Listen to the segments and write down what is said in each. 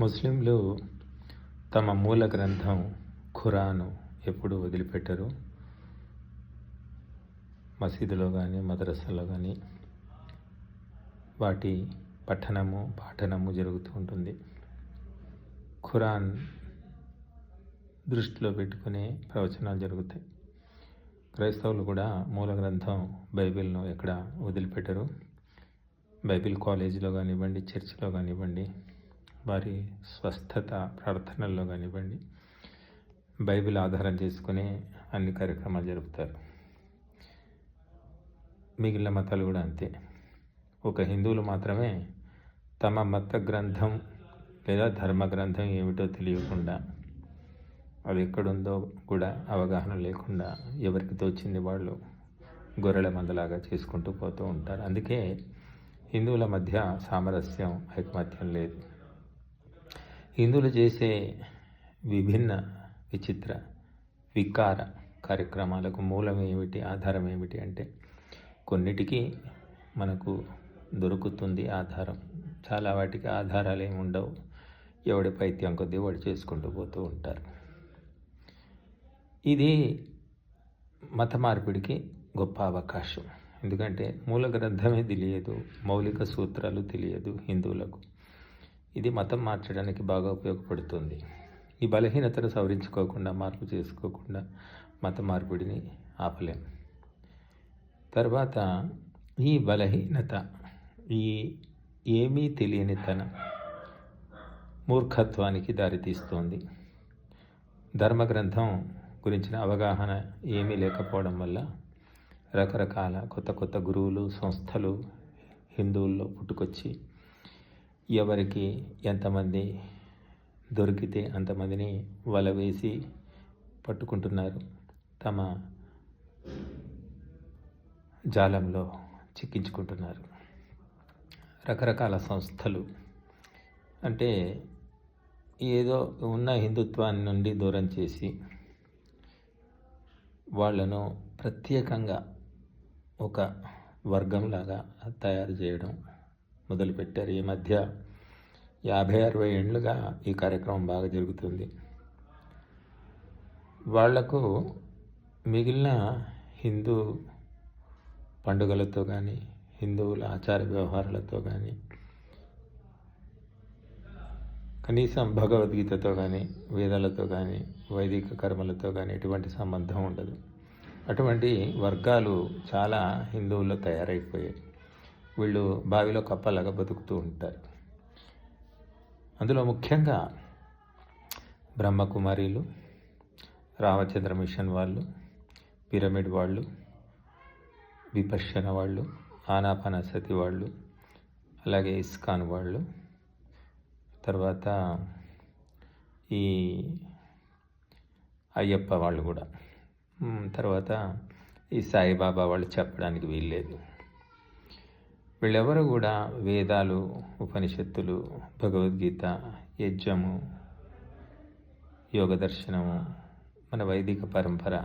ముస్లింలు తమ మూల గ్రంథం ఖురాను ఎప్పుడు వదిలిపెట్టరు? మసీదులో కానీ మదరసాలో కానీ వాటి పఠనము పాఠనము జరుగుతూ ఉంటుంది. ఖురాన్ దృష్టిలో పెట్టుకునే ప్రవచనాలు జరుగుతాయి. క్రైస్తవులు కూడా మూల గ్రంథం బైబిల్ను ఎక్కడ వదిలిపెట్టరు? బైబిల్ కాలేజీలో కానివ్వండి చర్చిలో కానివ్వండి వారి స్వస్థత ప్రార్థనల్లో కానివ్వండి బైబిల్ ఆధారం చేసుకుని అన్ని కార్యక్రమాలు జరుపుతారు. మిగిలిన మతాలు కూడా అంతే. ఒక హిందువులు మాత్రమే తమ మత గ్రంథం లేదా ధర్మ గ్రంథం ఏమిటో తెలియకుండా అది ఎక్కడుందో కూడా అవగాహన లేకుండా ఎవరికి తోచింది వాళ్ళు గొర్రెల మందలాగా చేసుకుంటూ పోతూ ఉంటారు. అందుకే హిందువుల మధ్య సామరస్యం ఐకమత్యం లేదు. హిందువులు చేసే విభిన్న విచిత్ర వికార కార్యక్రమాలకు మూలం ఏమిటి ఆధారం ఏమిటి అంటే కొన్నిటికి మనకు దొరుకుతుంది ఆధారం. చాలా వాటికి ఆధారాలు ఏమి ఉండవు. ఎవడి పైత్యం కొద్దీ వాడు చేసుకుంటూ పోతూ ఉంటారు. ఇది మత మార్పిడికి గొప్ప అవకాశం. ఎందుకంటే మూల గ్రంథమే తెలియదు మౌలిక సూత్రాలు తెలియదు హిందువులకు. ఇది మతం మార్చడానికి బాగా ఉపయోగపడుతుంది. ఈ బలహీనతను సవరించుకోకుండా మార్పు చేసుకోకుండా మత మార్పిడిని ఆపలేం. తర్వాత ఈ బలహీనత ఈ ఏమీ తెలియని తన మూర్ఖత్వానికి దారితీస్తోంది. ధర్మగ్రంథం గురించిన అవగాహన ఏమీ లేకపోవడం వల్ల రకరకాల కొత్త కొత్త గురువులు సంస్థలు హిందువుల్లో పుట్టుకొచ్చి ఎవరికి ఎంతమంది దొరికితే అంతమందిని వల వేసి పట్టుకుంటున్నారు. తమ జాలంలో చిక్కించుకుంటున్నారు. రకరకాల సంస్థలు. అంటే ఏదో ఉన్న హిందుత్వాన్ని నుండి దూరం చేసి వాళ్ళను ప్రత్యేకంగా ఒక వర్గంలాగా తయారు చేయడం మొదలుపెట్టారు. ఈ మధ్య యాభై అరవై ఏళ్ళుగా ఈ కార్యక్రమం బాగా జరుగుతుంది. వాళ్ళకు మిగిలిన హిందూ పండుగలతో కానీ హిందువుల ఆచార వ్యవహారాలతో కానీ కనీసం భగవద్గీతతో కానీ వేదాలతో కానీ వైదిక కర్మలతో కానీ ఎటువంటి సంబంధం ఉండదు. అటువంటి వర్గాలు చాలా హిందువుల్లో తయారైపోయాయి. వీళ్ళు బావిలో కప్పలాగా బతుకుతూ ఉంటారు. అందులో ముఖ్యంగా బ్రహ్మకుమారీలు రామచంద్ర మిషన్ వాళ్ళు పిరమిడ్ వాళ్ళు విపశ్యన వాళ్ళు ఆనాపానసతి వాళ్ళు అలాగే ఇస్కాన్ వాళ్ళు. తర్వాత ఈ అయ్యప్ప వాళ్ళు కూడా. తర్వాత ఈ సాయిబాబా వాళ్ళు చెప్పడానికి వీల్లేదు. వీళ్ళెవరు కూడా వేదాలు ఉపనిషత్తులు భగవద్గీత యజ్ఞము యోగ దర్శనము మన వైదిక పరంపర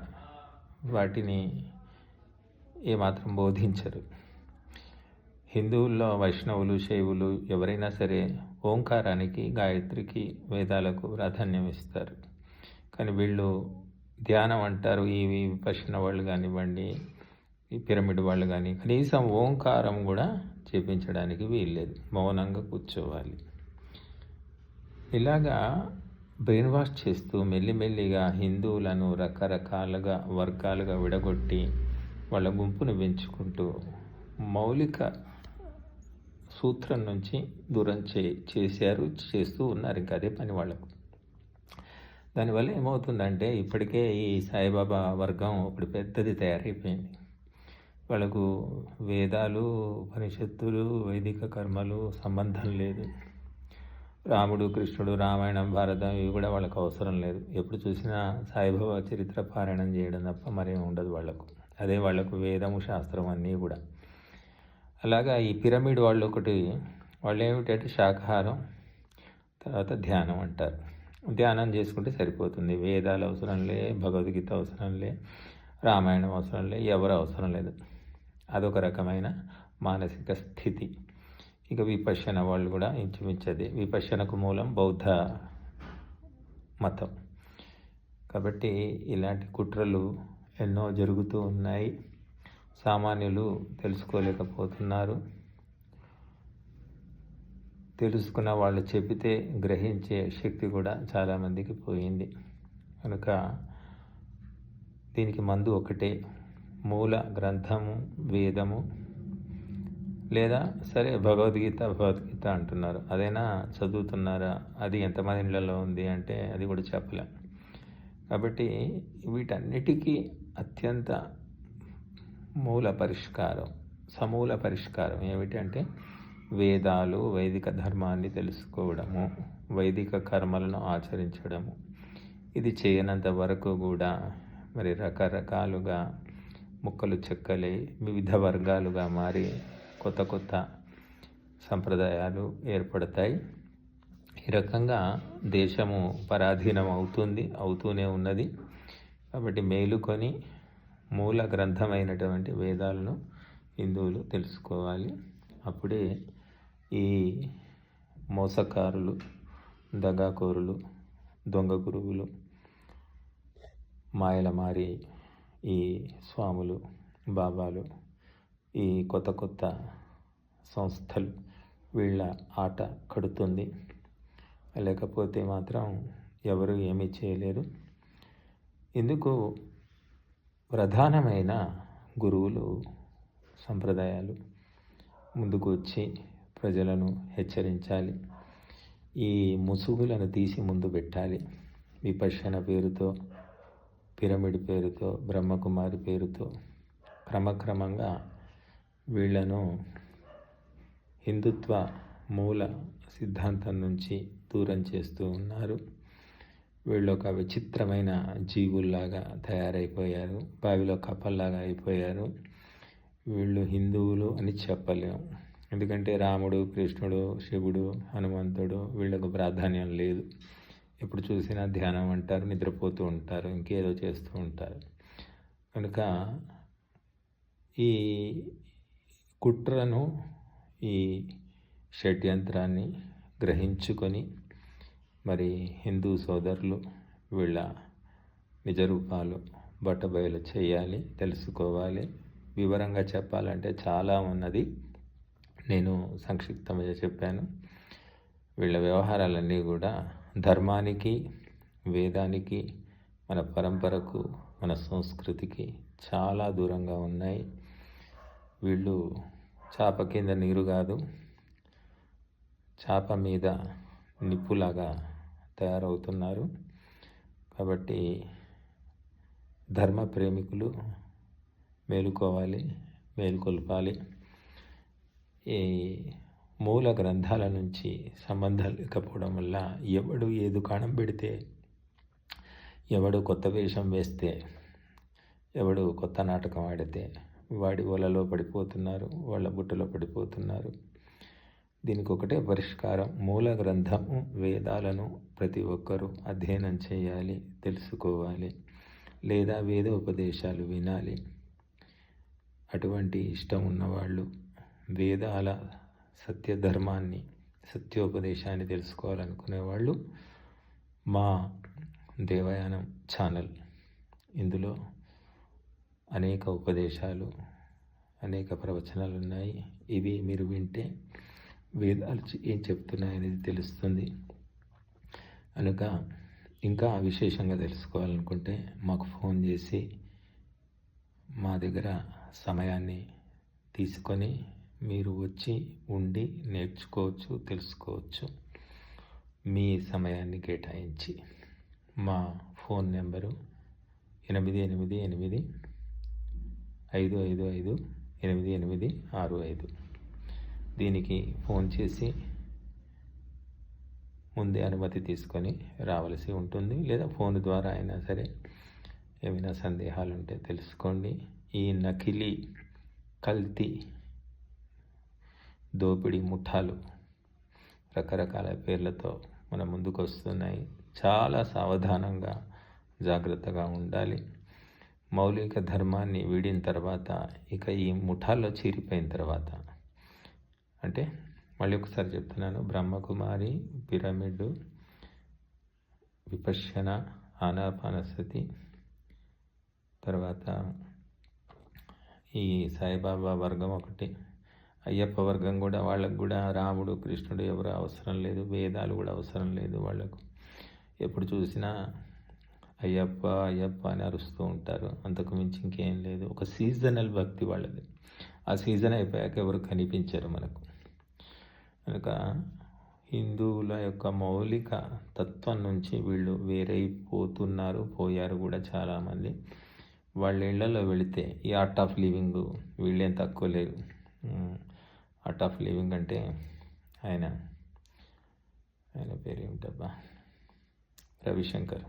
వాటిని ఏమాత్రం బోధించరు. హిందువుల్లో వైష్ణవులు శైవులు ఎవరైనా సరే ఓంకారానికి గాయత్రికి వేదాలకు ప్రాధాన్యం ఇస్తారు. కానీ వీళ్ళు ధ్యానం అంటారు ఈ విపక్షణ వాళ్ళు కానివ్వండి ఈ పిరమిడ్ వాళ్ళు కానీ కనీసం ఓంకారం కూడా చేపించడానికి వీల్లేదు. మౌనంగా కూర్చోవాలి. ఇలాగా బ్రెయిన్ వాష్ చేస్తూ మెల్లిమెల్లిగా హిందువులను రకరకాలుగా వర్గాలుగా విడగొట్టి వాళ్ళ గుంపును పెంచుకుంటూ మౌలిక సూత్రం నుంచి దూరం చే చేశారు చేస్తూ ఉన్నారు ఇంకా అదే పని వాళ్ళకు. దానివల్ల ఏమవుతుందంటే ఇప్పటికే ఈ సాయిబాబా వర్గం ఇప్పుడు పెద్దది తయారైపోయింది. వాళ్ళకు వేదాలు ఉపనిషత్తులు వైదిక కర్మలు సంబంధం లేదు. రాముడు కృష్ణుడు రామాయణం భారతం ఇవి కూడా వాళ్ళకు అవసరం లేదు. ఎప్పుడు చూసినా సాయిబాబా చరిత్ర పారాయణం చేయడం తప్ప మరేం ఉండదు వాళ్ళకు. అదే వాళ్ళకు వేదము శాస్త్రం అన్నీ కూడా. అలాగా ఈ పిరమిడ్ వాళ్ళు ఒకటి వాళ్ళు ఏమిటంటే శాకాహారం తర్వాత ధ్యానం అంటారు. ధ్యానం చేసుకుంటే సరిపోతుంది. వేదాలు అవసరం లే భగవద్గీత అవసరం లే రామాయణం అవసరం లే ఎవరు అవసరం లేదు. అదొక రకమైన మానసిక స్థితి. ఇక విపశ్యన వాళ్ళు కూడా ఇంచుమించది. విపశ్యనకు మూలం బౌద్ధ మతం. కాబట్టి ఇలాంటి కుట్రలు ఎన్నో జరుగుతూ ఉన్నాయి. సామాన్యులు తెలుసుకోలేకపోతున్నారు. తెలుసుకున్న వాళ్ళు చెబితే గ్రహించే శక్తి కూడా చాలామందికి పోయింది. కనుక దీనికి మందు ఒకటే. మూల గ్రంథము వేదము లేదా సరే భగవద్గీత భగవద్గీత అంటున్నారు. అదైనా చదువుతున్నారా? అది ఎంతమంది ఇళ్ళలో ఉంది అంటే అది కూడా చెప్పలేం. కాబట్టి వీటన్నిటికీ అత్యంత మూల పరిష్కారం సమూల పరిష్కారం ఏమిటంటే వేదాలు వైదిక ధర్మాన్ని తెలుసుకోవడము వైదిక కర్మలను ఆచరించడము. ఇది చేయనంత వరకు కూడా మరి రకరకాలుగా ముక్కలు చెక్కలై వివిధ వర్గాలుగా మారి కొత్త కొత్త సంప్రదాయాలు ఏర్పడతాయి. ఈ రకంగా దేశము పరాధీనం అవుతుంది అవుతూనే ఉన్నది. కాబట్టి మేలుకొని మూల గ్రంథమైనటువంటి వేదాలను హిందువులు తెలుసుకోవాలి. అప్పుడే ఈ మోసకారులు దగాకోరులు దొంగ గురువులు మాయల మారి ఈ స్వాములు బాబాలు ఈ కొత్త కొత్త సంస్థలు వీళ్ళ ఆట కడుతుంది. లేకపోతే మాత్రం ఎవరు ఏమీ చేయలేరు. ఇందుకు ప్రధానమైన గురువులు సంప్రదాయాలు ముందుకు వచ్చి ప్రజలను హెచ్చరించాలి. ఈ ముసుగులను తీసి ముందు పెట్టాలి. విపర్శన పేరుతో పిరమిడ్ పేరుతో బ్రహ్మకుమారి పేరుతో క్రమక్రమంగా వీళ్ళను హిందుత్వ మూల సిద్ధాంతం నుంచి దూరం చేస్తూ ఉన్నారు. వీళ్ళు ఒక విచిత్రమైన జీవుల్లాగా తయారైపోయారు బావిలో కప్పల్లాగా అయిపోయారు. వీళ్ళు హిందువులు అని చెప్పలేము ఎందుకంటే రాముడు కృష్ణుడు శివుడు హనుమంతుడు వీళ్ళకు ప్రాధాన్యం లేదు. ఎప్పుడు చూసినా ధ్యానం అంటారు నిద్రపోతూ ఉంటారు ఇంకేదో చేస్తూ ఉంటారు. కనుక ఈ కుట్రను ఈ షడ్యంత్రాన్ని గ్రహించుకొని మరి హిందూ సోదరులు వీళ్ళ నిజరూపాలు బట్టబయలు చేయాలి తెలుసుకోవాలి. వివరంగా చెప్పాలంటే చాలా ఉన్నది. నేను సంక్షిప్తంగా చెప్పాను. వీళ్ళ వ్యవహారాలన్నీ కూడా ధర్మానికి వేదానికి మన పరంపరకు మన సంస్కృతికి చాలా దూరంగా ఉన్నాయి. వీళ్ళు చాప కింద నీరు కాదు చాప మీద నిప్పులాగా తయారవుతున్నారు. కాబట్టి ధర్మ ప్రేమికులు మేలుకోవాలి మేలుకొల్పాలి. ఈ మూల గ్రంథాల నుంచి సంబంధాలు లేకపోవడం వల్ల ఎవడు ఏ దుకాణం పెడితే ఎవడు కొత్త వేషం వేస్తే ఎవడు కొత్త నాటకం ఆడితే వాడి వలలో పడిపోతున్నారు వాళ్ళ బుట్టలో పడిపోతున్నారు. దీనికి ఒకటే పరిష్కారం. మూల గ్రంథము వేదాలను ప్రతి ఒక్కరూ అధ్యయనం చేయాలి తెలుసుకోవాలి లేదా వేద ఉపదేశాలు వినాలి. అటువంటి ఇష్టం ఉన్నవాళ్ళు వేదాల సత్యధర్మాన్ని సత్యోపదేశాన్ని తెలుసుకోవాలనుకునే వాళ్ళు మా దేవయానం ఛానల్. ఇందులో అనేక ఉపదేశాలు అనేక ప్రవచనాలు ఉన్నాయి ఇవి మీరు వింటే వేదాలు ఏం చెప్తున్నాయనేది తెలుస్తుంది. కనుక ఇంకా విశేషంగా తెలుసుకోవాలనుకుంటే మాకు ఫోన్ చేసి మా దగ్గర సమయాన్ని తీసుకొని మీరు వచ్చి ఉండి నేర్చుకోవచ్చు తెలుసుకోవచ్చు. మీ సమయాన్ని కేటాయించి మా ఫోన్ నెంబరు ఎనిమిది ఎనిమిది ఎనిమిది ఐదు ఐదు ఐదు ఎనిమిది ఎనిమిది ఆరు ఐదు. దీనికి ఫోన్ చేసి ముందే అనుమతి తీసుకొని రావలసి ఉంటుంది లేదా ఫోన్ ద్వారా అయినా సరే ఏమైనా సందేహాలు ఉంటే తెలుసుకోండి. ఈ నకిలీ కల్తీ దోపిడీ ముఠాలు రకరకాల పేర్లతో మన ముందుకు వస్తున్నాయి చాలా సావధానంగా జాగ్రత్తగా ఉండాలి. మౌలిక ధర్మాన్ని వీడిన తర్వాత ఇక ఈ ముఠాల్లో చీరిపోయిన తర్వాత. అంటే మళ్ళీ ఒకసారి చెప్తున్నాను. బ్రహ్మకుమారి పిరమిడ్ విపశ్యన ఆనాపానసతి తర్వాత ఈ సాయిబాబా వర్గం ఒకటి. అయ్యప్ప వర్గం కూడా వాళ్ళకు కూడా రాముడు కృష్ణుడు ఎవరు అవసరం లేదు వేదాలు కూడా అవసరం లేదు వాళ్ళకు. ఎప్పుడు చూసినా అయ్యప్ప అయ్యప్ప అని అరుస్తూ ఉంటారు. అంతకు మించి ఇంకేం లేదు. ఒక సీజనల్ భక్తి వాళ్ళది. ఆ సీజన్ అయిపోయాక ఎవరు కనిపించరు మనకు. కనుక హిందువుల యొక్క మౌలిక తత్వం నుంచి వీళ్ళు వేరైపోతున్నారు పోయారు కూడా చాలామంది. వాళ్ళ ఇళ్ళలో వెళితే ఈ ఆర్ట్ ఆఫ్ లివింగ్ వీళ్ళేం తక్కువ లేరు. ఆర్ట్ ఆఫ్ లివింగ్ అంటే ఆయన ఆయన పేరు ఏమిటబ్బా రవిశంకర్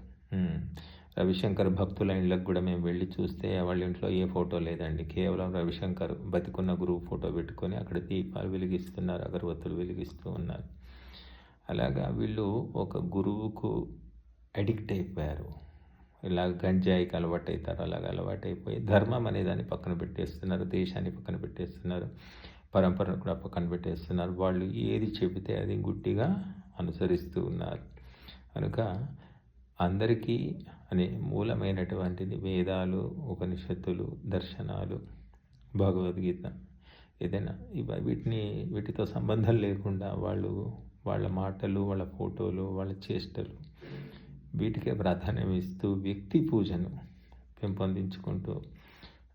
రవిశంకర్ భక్తుల ఇళ్ళకు కూడా మేము వెళ్ళి చూస్తే వాళ్ళ ఇంట్లో ఏ ఫోటో లేదండి. కేవలం రవిశంకర్ బతికున్న గురువు ఫోటో పెట్టుకొని అక్కడ దీపాలు వెలిగిస్తున్నారు అగరబత్తులు వెలిగిస్తూ ఉన్నారు. అలాగా వీళ్ళు ఒక గురువుకు అడిక్ట్ అయిపోయారు. ఇలా గంజాయికి అలవాటు అవుతారు అలాగ అలవాటు అయిపోయి ధర్మం అనే దాన్ని పక్కన పెట్టేస్తున్నారు దేశాన్ని పక్కన పెట్టేస్తున్నారు. పరంపరను కూడా పక్కన పెట్టేస్తున్నారు వాళ్ళు ఏది చెబితే అది గుట్టిగా అనుసరిస్తూ ఉన్నారు. కనుక అందరికీ అనే మూలమైనటువంటిది వేదాలు ఉపనిషత్తులు దర్శనాలు భగవద్గీత ఏదైనా వీటిని వీటితో సంబంధం లేకుండా వాళ్ళు వాళ్ళ మాటలు వాళ్ళ ఫోటోలు వాళ్ళ చేష్టలు వీటికే ప్రాధాన్యం ఇస్తూ వ్యక్తి పూజను పెంపొందించుకుంటూ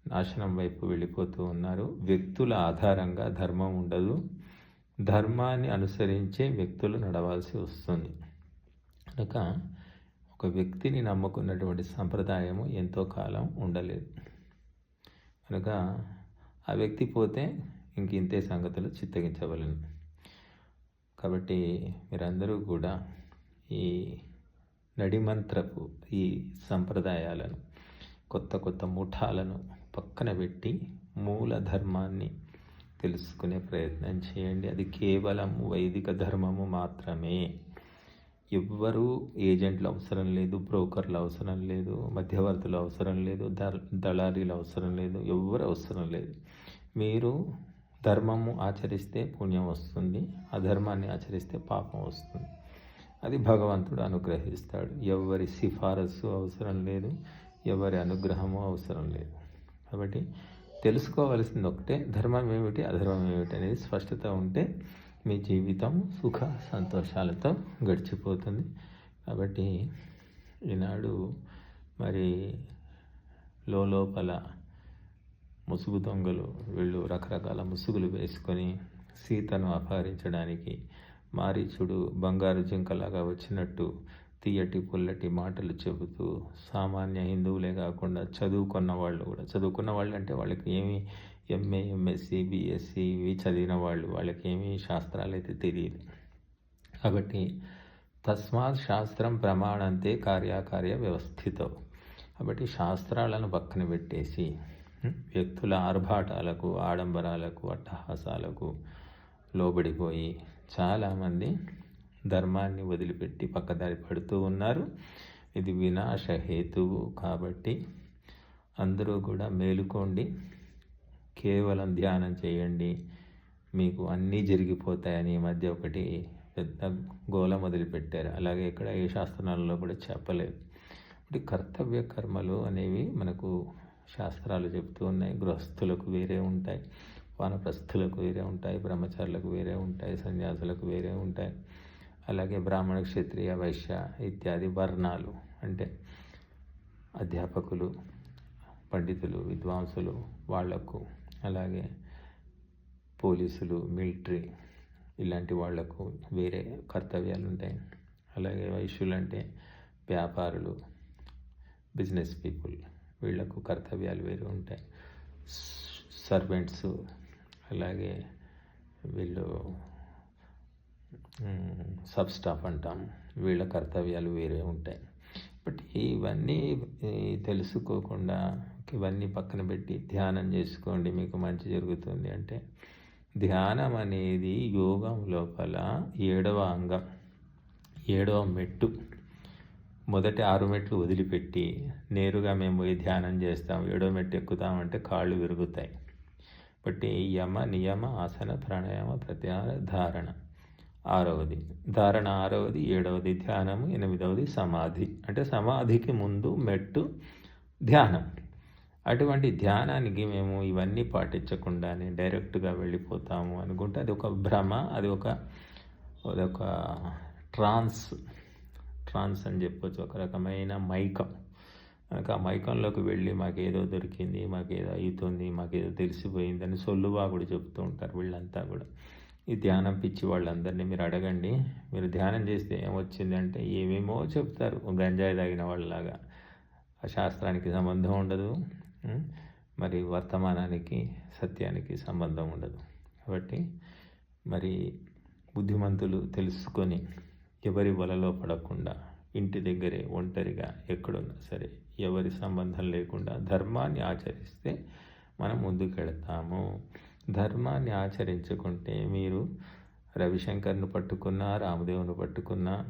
నాశనం వైపు వెళ్ళిపోతూ ఉన్నారు. వ్యక్తుల ఆధారంగా ధర్మం ఉండదు. ధర్మాన్ని అనుసరించే వ్యక్తులు నడవాల్సి వస్తుంది. కనుక ఒక వ్యక్తిని నమ్ముకున్నటువంటి సంప్రదాయము ఎంతో కాలం ఉండలేదు. కనుక ఆ వ్యక్తి పోతే ఇంక ఇంతే సంగతులు చిత్తగించవలను. కాబట్టి మీరందరూ కూడా ఈ నడిమంత్రపు ఈ సంప్రదాయాలను కొత్త కొత్త ముఠాలను పక్కన పెట్టి మూల ధర్మాన్ని తెలుసుకునే ప్రయత్నం చేయండి. అది కేవలం వైదిక ధర్మము మాత్రమే. ఎవ్వరూ ఏజెంట్లు అవసరం లేదు బ్రోకర్లు అవసరం లేదు మధ్యవర్తులు అవసరం లేదు దళారీలు అవసరం లేదు ఎవ్వరు అవసరం లేదు. మీరు ధర్మము ఆచరిస్తే పుణ్యం వస్తుంది అధర్మాన్ని ఆచరిస్తే పాపం వస్తుంది. అది భగవంతుడు అనుగ్రహిస్తాడు. ఎవరి సిఫారసు అవసరం లేదు ఎవరి అనుగ్రహము అవసరం లేదు. కాబట్టి తెలుసుకోవలసింది ఒకటే ధర్మం ఏమిటి అధర్మం ఏమిటి అనేది స్పష్టత ఉంటే మీ జీవితం సుఖ సంతోషాలతో గడిచిపోతుంది. కాబట్టి ఈనాడు మరి లోపల ముసుగు దొంగలు వీళ్ళు రకరకాల ముసుగులు వేసుకొని సీతను అపహరించడానికి మారీచుడు బంగారు జింకలాగా వచ్చినట్టు తీయటి పుల్లటి మాటలు చెబుతూ సామాన్య హిందువులే కాకుండా చదువుకున్న వాళ్ళు కూడా చదువుకున్న వాళ్ళు అంటే వాళ్ళకి ఏమి ఎంఏ ఎంఎస్సి బిఎస్సి ఇవి చదివిన వాళ్ళు వాళ్ళకి ఏమి శాస్త్రాలు అయితే తెలియదు. కాబట్టి తస్మాత్ శాస్త్రం ప్రమాణంతే కార్యకార్య వ్యవస్థితం. కాబట్టి శాస్త్రాలను పక్కన పెట్టేసి వ్యక్తుల ఆర్భాటాలకు ఆడంబరాలకు అట్టహాసాలకు లోబడిపోయి చాలామంది ధర్మాన్ని వదిలిపెట్టి పక్కదారి పడుతూ ఉన్నారు. ఇది వినాశ హేతువు కాబట్టి అందరూ కూడా మేలుకోండి. కేవలం ధ్యానం చేయండి. మీకు అన్నీ జరిగిపోతాయని ఈ మధ్య ఒకటి పెద్ద గోల మొదలుపెట్టారు. అలాగే ఇక్కడ ఏ శాస్త్రాలలో కూడా చెప్పలేదు. ఇప్పుడు కర్తవ్య కర్మలు అనేవి మనకు శాస్త్రాలు చెప్తూ ఉన్నాయి. గృహస్థులకు వేరే ఉంటాయి. వానప్రస్థులకు వేరే ఉంటాయి. బ్రహ్మచారులకు వేరే ఉంటాయి. సన్యాసులకు వేరే ఉంటాయి. అలాగే బ్రాహ్మణ క్షత్రియ వైశ్య ఇత్యాది వర్ణాలు అంటే అధ్యాపకులు పండితులు విద్వాంసులు వాళ్ళకు అలాగే పోలీసులు మిలిటరీ ఇలాంటి వాళ్ళకు వేరే కర్తవ్యాలు ఉంటాయి అలాగే వైశ్యులు అంటే వ్యాపారులు బిజినెస్ పీపుల్ వీళ్ళకు కర్తవ్యాలు వేరే ఉంటాయి. సర్వెంట్స్ అలాగే వీళ్ళు సబ్ స్టాఫ్ అంటాం. వీళ్ళ కర్తవ్యాలు వేరే ఉంటాయి. బట్ ఇవన్నీ తెలుసుకోకుండా ఇవన్నీ పక్కన పెట్టి ధ్యానం చేసుకోండి మీకు మంచి జరుగుతుంది అంటే ధ్యానం అనేది యోగం లోపల ఏడవ అంగం ఏడవ మెట్టు. మొదటి ఆరు మెట్లు వదిలిపెట్టి నేరుగా మేము పోయి ధ్యానం చేస్తాం. ఏడో మెట్టు ఎక్కుతామంటే కాళ్ళు విరుగుతాయి. బట్ యమ నియమ ఆసన ప్రాణాయామ ప్రత్యాహార ధారణ. ఆరవది. ధారణ ఆరవది ఏడవది ధ్యానము ఎనిమిదవది సమాధి. అంటే సమాధికి ముందు మెట్టు ధ్యానం. అటువంటి ధ్యానానికి మేము ఇవన్నీ పాటించకుండానే డైరెక్ట్గా వెళ్ళిపోతాము అనుకుంటే అది ఒక భ్రమ అది ఒక అదొక ట్రాన్స్ ట్రాన్స్ అని చెప్పొచ్చు ఒక రకమైన మైకం. కనుక ఆ మైకంలోకి వెళ్ళి మాకేదో దొరికింది మాకేదో అవుతుంది మాకేదో తెలిసిపోయిందని కూడా చెప్తూ ఉంటారు వీళ్ళంతా కూడా. ఈ ధ్యానం పిచ్చి వాళ్ళందరినీ మీరు అడగండి. మీరు ధ్యానం చేస్తే ఏమొచ్చింది అంటే ఏమేమో చెప్తారు. గంజాయి తాగిన వాళ్ళలాగా. ఆ శాస్త్రానికి సంబంధం ఉండదు. మరి వర్తమానానికి సత్యానికి సంబంధం ఉండదు. కాబట్టి మరి బుద్ధిమంతులు తెలుసుకొని ఎవరి వలలో పడకుండా ఇంటి దగ్గరే ఒంటరిగా ఎక్కడున్నా సరే ఎవరి సంబంధం లేకుండా ధర్మాన్ని ఆచరిస్తే మనం ముందుకెడతాము ధర్మాన్ని ఆచరించుకుంటే మీరు రవిశంకర్ను పట్టుకున్నా రామదేవుని పట్టుకున్నా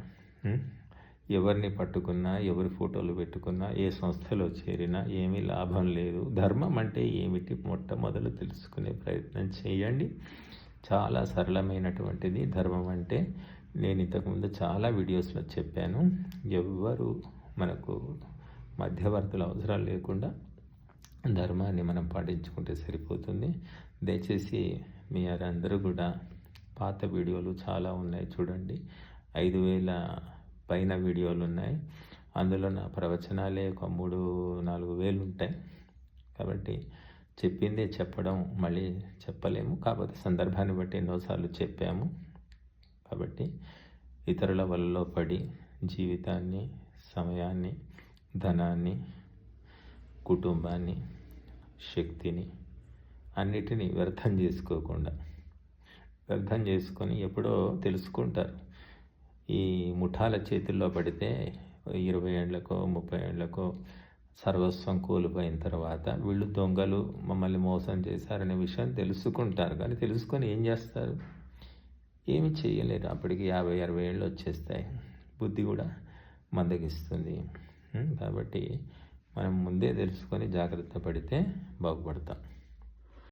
ఎవరిని పట్టుకున్నా ఎవరి ఫోటోలు పెట్టుకున్నా ఏ సంస్థలో చేరినా ఏమీ లాభం లేదు. ధర్మం అంటే ఏమిటి మొట్టమొదలు తెలుసుకునే ప్రయత్నం చేయండి. చాలా సరళమైనటువంటిది ధర్మం అంటే. నేను ఇంతకుముందు చాలా వీడియోస్లో చెప్పాను. ఎవ్వరు మనకు మధ్యవర్తుల అవసరం లేకుండా ధర్మాన్ని మనం పాటించుకుంటే సరిపోతుంది. దయచేసి మీ అందరూ కూడా పాత వీడియోలు చాలా ఉన్నాయి చూడండి. ఐదు వేల పైన వీడియోలు ఉన్నాయి. అందులో నా ప్రవచనాలే ఒక మూడు నాలుగు వేలు ఉంటాయి. కాబట్టి చెప్పిందే చెప్పడం మళ్ళీ చెప్పలేము. కాకపోతే సందర్భాన్ని బట్టి ఎన్నోసార్లు చెప్పాము. కాబట్టి ఇతరుల వలలో పడి జీవితాన్ని సమయాన్ని ధనాన్ని కుటుంబాన్ని శక్తిని అన్నిటినీ వ్యర్థం చేసుకోకుండా వ్యర్థం చేసుకొని ఎప్పుడో తెలుసుకుంటారు. ఈ ముఠాల చేతుల్లో పడితే ఇరవై ఏళ్ళకో ముప్పై ఏళ్ళకో సర్వస్వం కోల్పోయిన తర్వాత వీళ్ళు దొంగలు మమ్మల్ని మోసం చేశారనే విషయం తెలుసుకుంటారు. కానీ తెలుసుకొని ఏం చేస్తారు? ఏమి చేయలేరు. అప్పటికి యాభై అరవై ఏళ్ళు వచ్చేస్తాయి. బుద్ధి కూడా మందగిస్తుంది. కాబట్టి మనం ముందే తెలుసుకొని జాగ్రత్త పడితే బాగుపడతాం.